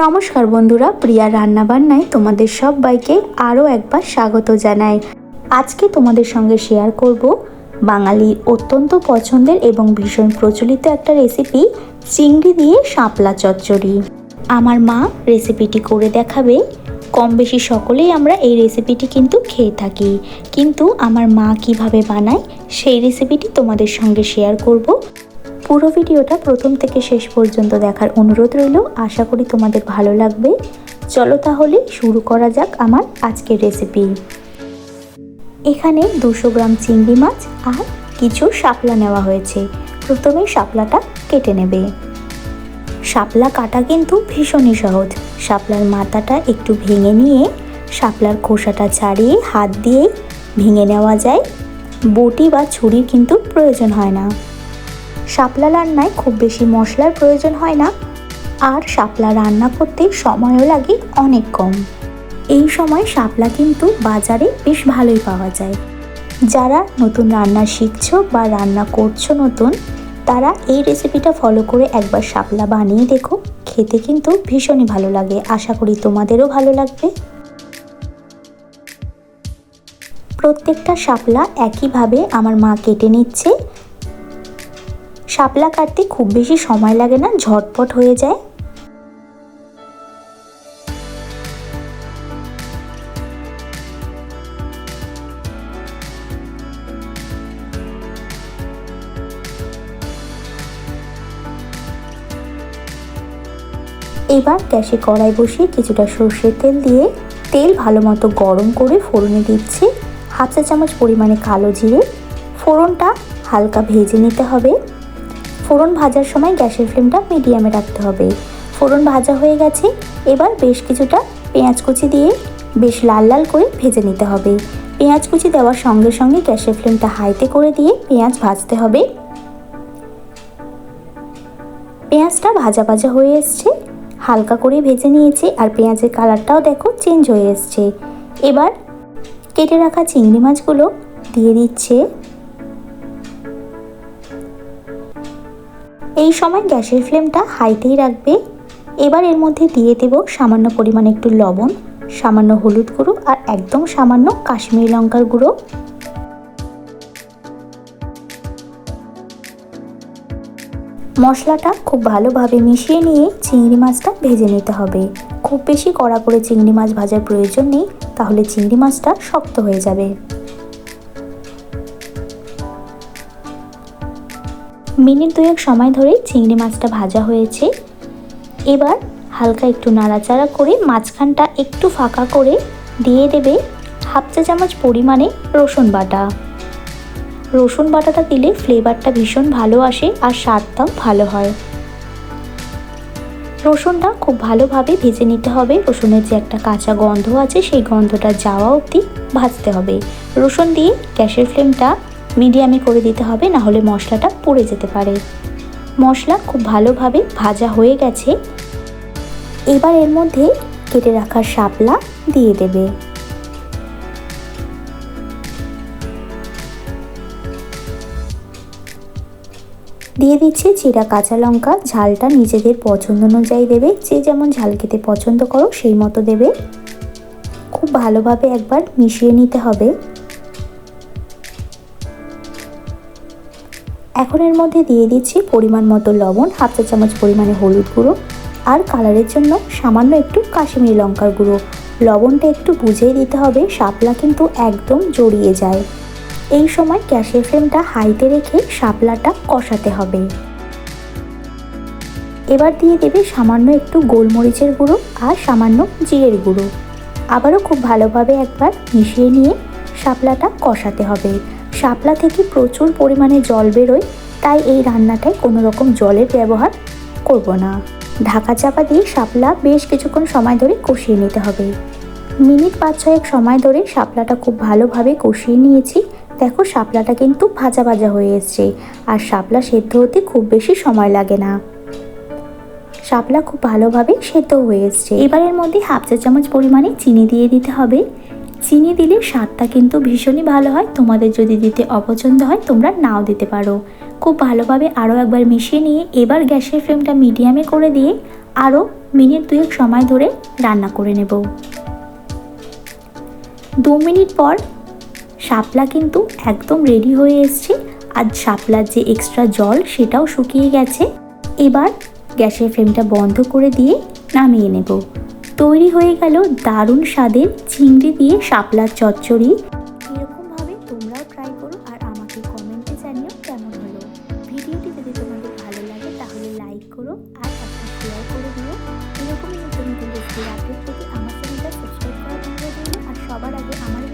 নমস্কার বন্ধুরা, প্রিয়া রান্নাবান্নায় তোমাদের সবাইকে আরও একবার স্বাগত জানাই। আজকে তোমাদের সঙ্গে শেয়ার করব বাঙালি অত্যন্ত পছন্দের এবং ভীষণ প্রচলিত একটা রেসিপি চিংড়ি দিয়ে শাপলা চচ্চড়ি। আমার মা রেসিপিটি করে দেখাবে। কম বেশি সকলেই আমরা এই রেসিপিটি কিন্তু খেয়ে থাকি। কিন্তু আমার মা কীভাবে বানায় সেই রেসিপিটি তোমাদের সঙ্গে শেয়ার করব। পুরো ভিডিওটা প্রথম থেকে শেষ পর্যন্ত দেখার অনুরোধ রইল। আশা করি তোমাদের ভালো লাগবে। চলো তাহলে শুরু করা যাক আমার আজকের রেসিপি এখানে দুশো গ্রাম চিংড়ি মাছ আর কিছু শাপলা নেওয়া হয়েছে। প্রথমে শাপলাটা কেটে নেবে। শাপলা কাটা কিন্তু ভীষণই সহজ। শাপলার মাথাটা একটু ভেঙে নিয়ে শাপলার খোসাটা ছাড়িয়ে হাত দিয়েই ভেঙে নেওয়া যায়। বটি বা ছুরির কিন্তু প্রয়োজন হয় না। শাপলা রান্নায় খুব বেশি মশলার প্রয়োজন হয় না। আর শাপলা রান্না করতে সময়ও লাগে অনেক কম। এই সময় শাপলা কিন্তু বাজারে বেশ ভালোই পাওয়া যায়। যারা নতুন রান্না শিখছো বা রান্না করছ নতুন, তারা এই রেসিপিটা ফলো করে একবার শাপলা বানিয়ে দেখো। খেতে কিন্তু ভীষণই ভালো লাগে। আশা করি তোমাদেরও ভালো লাগবে। প্রত্যেকটা শাপলা একইভাবে আমার মা কেটে নিচ্ছে। শাপলা কাটতে খুব বেশি সময় লাগে না, ঝটপট হয়ে যায়। এবার গ্যাসে কড়াই বসিয়ে কিছুটা সর্ষের তেল দিয়ে তেল ভালো মতো গরম করে ফোড়নে দিচ্ছি। হাফ চা চামচ পরিমাণে কালো জিরে। ফোড়নটা হালকা ভেজে নিতে হবে। ফোড়ন ভাজার সময় গ্যাসের ফ্লেমটা মিডিয়ামে রাখতে হবে। ফোড়ন ভাজা হয়ে গেছে, এবার বেশ কিছুটা পেঁয়াজ কুচি দিয়ে বেশ লাল লাল করে ভেজে নিতে হবে। পেঁয়াজ কুচি দেওয়ার সঙ্গে সঙ্গে গ্যাসের ফ্লেমটা হাইতে করে দিয়ে পেঁয়াজ ভাজতে হবে। পেঁয়াজটা ভাজা ভাজা হয়ে এসছে, হালকা করে ভেজে নিয়েছি আর পেঁয়াজের কালারটাও দেখো চেঞ্জ হয়ে এসছে। এবার কেটে রাখা চিংড়ি মাছগুলো দিয়ে দিচ্ছে। এই সময় গ্যাসের ফ্লেমটা হাইতেই রাখবে। এবার এর মধ্যে দিয়ে দেব সামান্য পরিমাণে একটু লবণ, সামান্য হলুদ গুঁড়ো আর একদম সামান্য কাশ্মীরি লঙ্কার গুঁড়ো। মশলাটা খুব ভালোভাবে মিশিয়ে নিয়ে চিংড়ি মাছটা ভেজে নিতে হবে। খুব বেশি কড়া করে চিংড়ি মাছ ভাজার প্রয়োজন নেই, তাহলে চিংড়ি মাছটা শক্ত হয়ে যাবে। মিনিট দুয়েক সময় ধরে চিংড়ি মাছটা ভাজা হয়েছে। এবার হালকা একটু নাড়াচাড়া করে মাঝখানটা একটু ফাঁকা করে দিয়ে দেবে হাফ চা চামচ পরিমাণে রসুন বাটা। রসুন বাটাটা দিলে ফ্লেভারটা ভীষণ ভালো আসে আর স্বাদটাও ভালো হয়। রসুনটা খুব ভালোভাবে ভেজে নিতে হবে। রসুনের যে একটা কাঁচা গন্ধ আছে, সেই গন্ধটা যাওয়া অবধি ভাজতে হবে। রসুন দিয়ে গ্যাসের ফ্লেমটা মিডিয়ামে করে দিতে হবে, না হলে মশলাটা পুড়ে যেতে পারে। মশলা খুব ভালোভাবে ভাজা হয়ে গেছে। এবার এর মধ্যে কেটে রাখা শাপলা দিয়ে দেবে। দিয়ে দিচ্ছে চিরা কাঁচা লঙ্কা, ঝালটা নিজেদের পছন্দ অনুযায়ী দেবে। যে যেমন ঝাল খেতে পছন্দ করো, সেই মতো দেবে। খুব ভালোভাবে একবার মিশিয়ে নিতে হবে। এখন এর মধ্যে দিয়ে দিচ্ছি পরিমাণ মতো লবণ, হাফ চা চামচ পরিমাণে হলুদ গুঁড়ো আর কালারের জন্য সামান্য একটু কাশ্মীরি লঙ্কার গুঁড়ো। লবণটা একটু বুঝিয়ে দিতে হবে, শাপলা কিন্তু একদম জড়িয়ে যায়। এই সময় গ্যাসের ফ্লেমটা হাইতে রেখে শাপলাটা কষাতে হবে। এবার দিয়ে দেবে সামান্য একটু গোলমরিচের গুঁড়ো আর সামান্য জিরের গুঁড়ো। আবারও খুব ভালোভাবে একবার মিশিয়ে নিয়ে শাপলাটা কষাতে হবে। শাপলা থেকে প্রচুর পরিমাণে জল বেরোয়, তাই এই রান্নাটায় কোনো রকম জলের ব্যবহার করব না। ঢাকা চাপা দিয়ে শাপলা বেশ কিছুক্ষণ সময় ধরে কষিয়ে নিতে হবে। মিনিট পাঁচ ছয়েক সময় ধরে শাপলাটা খুব ভালোভাবে কষিয়ে নিয়েছি। দেখো শাপলাটা কিন্তু ভাজা ভাজা হয়ে এসছে, আর শাপলা সেদ্ধ হতে খুব বেশি সময় লাগে না। শাপলা খুব ভালোভাবে সেদ্ধ হয়ে এসছে। এবারের মধ্যে হাফ চা চামচ পরিমাণে চিনি দিয়ে দিতে হবে। চিনি দিলে স্বাদটা কিন্তু ভীষণই ভালো হয়। তোমাদের যদি দিতে অপছন্দ হয়, তোমরা নাও দিতে পারো। খুব ভালোভাবে আরও একবার মিশিয়ে নিয়ে এবার গ্যাসের ফ্লেমটা মিডিয়ামে করে দিয়ে আরও মিনিট দুয়েক সময় ধরে রান্না করে নেব। দু মিনিট পর শাপলা কিন্তু একদম রেডি হয়ে এসছে আর শাপলার যে এক্সট্রা জল সেটাও শুকিয়ে গেছে। এবার গ্যাসের ফ্লেমটা বন্ধ করে দিয়ে নামিয়ে নেব। তৈরি হয়ে গেল দারুণ স্বাদের চিংড়ি দিয়ে শাপলার চচ্চড়ি। এরকমভাবে তোমরাও ট্রাই করো আর আমাকে কমেন্টে জানিও কেমন হলো। ভিডিওটি যদি তোমাদের ভালো লাগে তাহলে লাইক করো আর শেয়ার করে দিও। এরকমই নতুন নতুন রেসিপি আপডেট আমার চ্যানেলটা সাবস্ক্রাইব করা আর সবার আগে আমার